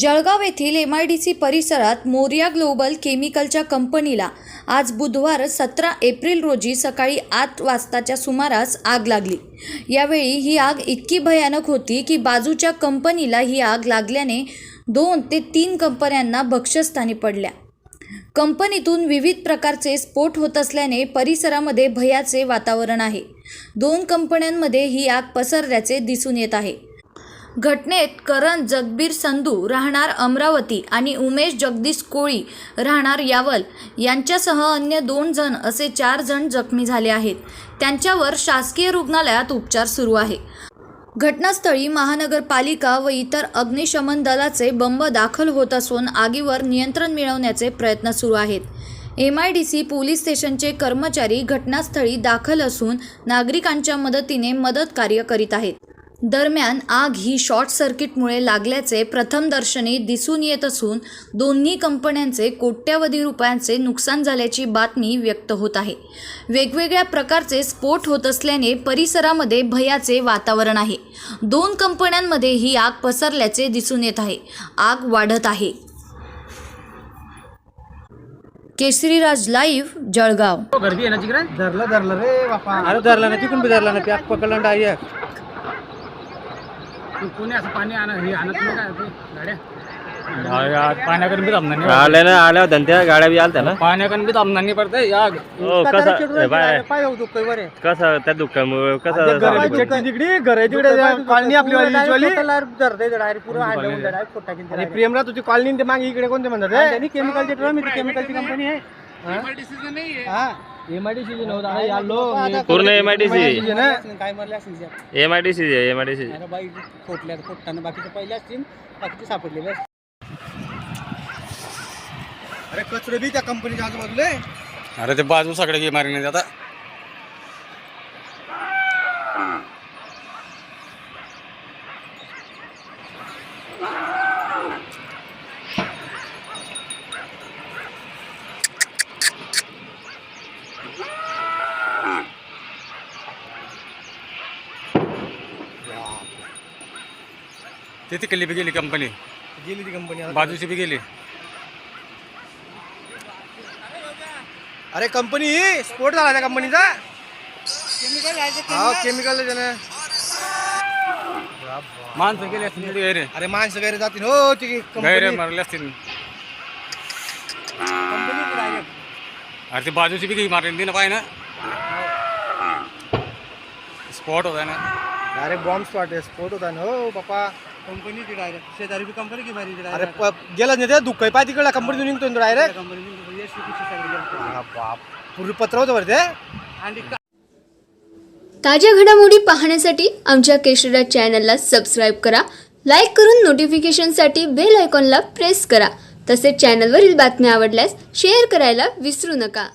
जळगाव येथील M I D C परिसरात Moriya global केमिकलच्या कंपनीला आज बुधवार सतरा एप्रिल रोजी सकाळी आठ वाजताच्या सुमारास आग लागली. यावेळी ही आग इतकी भयानक होती की बाजूच्या कंपनीला ही आग लागल्याने दोन ते तीन कंपन्यांना भक्ष्यस्थानी पडल्या. कंपनीतून विविध प्रकारचे स्फोट होत असल्याने परिसरामध्ये भयाचे वातावरण आहे. दोन कंपन्यांमध्ये ही आग पसरल्याचे दिसून येत आहे. घटनेत करण जगबीर संधू राहणार अमरावती आणि उमेश जगदीश कोळी राहणार यावल. यांच्यासह अन्य दोन जण असे चार जण जखमी झाले आहेत. त्यांच्यावर शासकीय रुग्णालयात उपचार सुरू आहे. घटनास्थळी महानगरपालिका व इतर अग्निशमन दलाचे बंब दाखल होत असून आगीवर नियंत्रण मिळवण्याचे प्रयत्न सुरू आहेत. M I D C police स्टेशनचे कर्मचारी घटनास्थळी दाखल असून नागरिकांच्या मदतीने मदत कार्य करीत आहेत. दरम्यान आग ही शॉर्ट सर्किटमुळे लागल्याचे प्रथमदर्शनी दिसून येत असून दोन्ही कंपन्यांचे कोट्यावधी रुपयांचे नुकसान झाल्याची बातमी व्यक्त होत आहे. वेगवेगळ्या प्रकारचे स्फोट होत असल्याने परिसरामध्ये भयाचे वातावरण आहे. दोन कंपन्यांमध्ये ही आग पसरल्याचे दिसून येत आहे. आग वाढत आहे. केसरीराज लाईव्ह जळगाव. भी आहे ना तिकडे? धरलं धरलं रे बापा. अरे धरला ना तिकडून बी धरला ना पॅक पकडला डायरेक्ट कोणी असं पाणी आणा हे आणत नाही काय ते गाड्या बी थांबणार नाही आल्या ना आल्या त्या गाड्या बी आलत्या ना पाण्याकडून बी थांबणार नाही पडते या हो कसं हे बाय पाय होतो कसं त्या दुःखामुळे कसं तिकडे घर आहे तिकडे कॉलनी आपली वाली डायरेक्ट पुरं डायरेक्ट फोट आणि प्रेमला तुझी कॉलनी ते मागे इकडे कोणते म्हणतात केमिकलचे ड्रम केमिकलची कंपनी आहे हा एमआयडीसी नव्हता. यालो पूर्ण एमआयडीसी काय मारले असतील एमआयडीसी एमआयडीसी अरे बाई फोटल्या फोटताना बाकीचे पहिले असतील बाकीचे सापडलेले असतील अरे कचरे बी त्या कंपनीच्या आजूबाजूला आहे. अरे ते बाजू सगळे घे मारण्यात आता. ते तिकडली बी गेली कंपनी गेली ती कंपनी आता. बाजूची बी गेली. अरे कंपनी ही स्फोट झाला त्या कंपनीचा हा केमिकल माणसं गेली असतील तिथे गैरे अरे माणसं गैरे जातील. हो ती गैरे कंपनी मारले असतील. अरे ते बाजूची बी मारली ती ना पाय ना. स्पॉट होता ना. डायरेक्ट बॉम्ब स्पॉट आहे स्फोट होता ना. हो बापा. कंपनी ती डायरेक्ट शेजारी बी कंपनी की मारी अरे प- नाही ते? दुःख पाय तिकडला कंपनी निघतो डायरेक्ट बाप. पूर्वी पत्र होतं बरं ते? ताज्या घडामोडी पाहण्यासाठी आमच्या केशरीराज चॅनलला सबस्क्राईब करा. लाईक करून नोटिफिकेशनसाठी बेल आयकॉनला प्रेस करा. तसेच चॅनलवरील बातम्या आवडल्यास शेअर करायला विसरू नका.